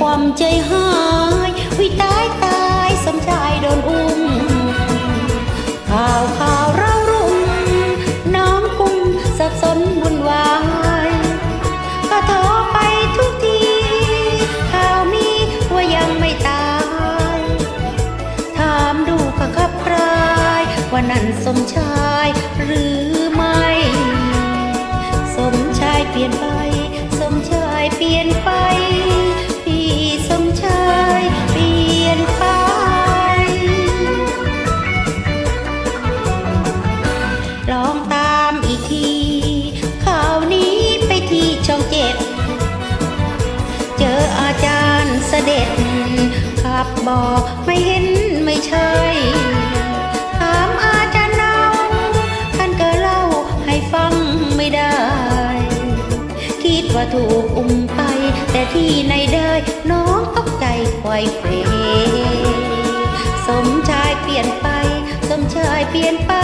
ความใจหายวิตายตายสมชายโดนอุ้มข่าวข่าวเรารุ่มน้องกุ้มสับสนวุ่นวายก็ท้อไปทุกทีข่าวมีว่ายังไม่ตายถามดูก็ขับครายว่านั่นสมชายหรือไม่ สมชายเปลี่ยนไป สมชายเปลี่ยนไป บอกไม่เห็นไม่ใช่ถามอาจารย์เนาท่านก็เล่าให้ฟังไม่ได้ คิดว่าถูกอุ้มไป แต่ที่ไหนได้น้องตกใจควายเฟรสมชายเปลี่ยนไป สมชายเปลี่ยนไป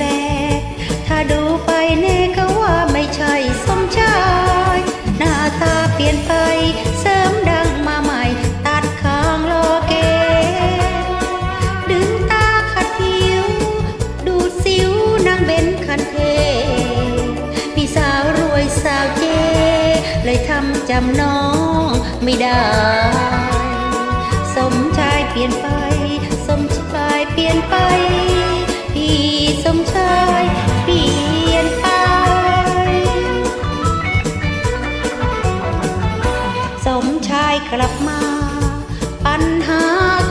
แปลงถ้าดูไปแน่ก็ว่าไม่ใช่สมชาย หน้าตาเปลี่ยนไป เสริมดังมาใหม่ ตัดข้างโลเก ดึงตาขัดผิว ดูสิวนางเบนคันเทพี่สาวรวยสาวเจ เลยทำจำน้องไม่ได้ สมชายเปลี่ยนไป สมชายเปลี่ยนไป มชายกลับมา ปัญหา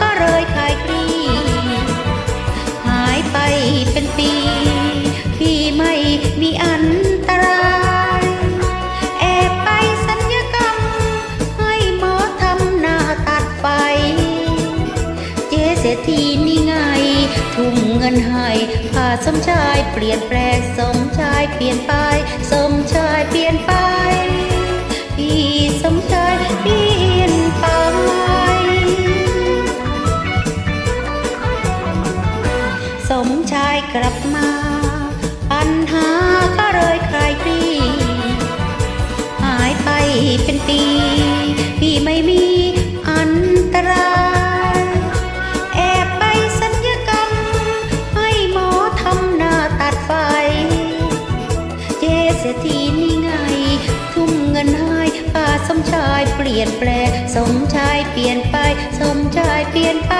ก็เลยคลายคลีหายไปเป็นปี พี่ไม่มีอันตรายแอบไปสัญญกรรม ให้หมอทำหน้าตัดไฟ เจเศรษฐีนี่ไง ทุ่มเงินให้พาสมชายเปลี่ยนแปลงสมชายเปลี่ยนไป สมชายเปลี่ยน มชายกลับมา ปัญหาก็เลยคลายคลี่หายไปเป็นปี พี่ไม่มีอันตราย แอบไปสัญญกรรม ให้หมอทำหน้าตัดไฟ เจเศรษฐีนี่ไง ทุ่มเงินให้ป้าสมชายเปลี่ยนแปล สมชายเปลี่ยนไป สมชายเปลี่ยนไป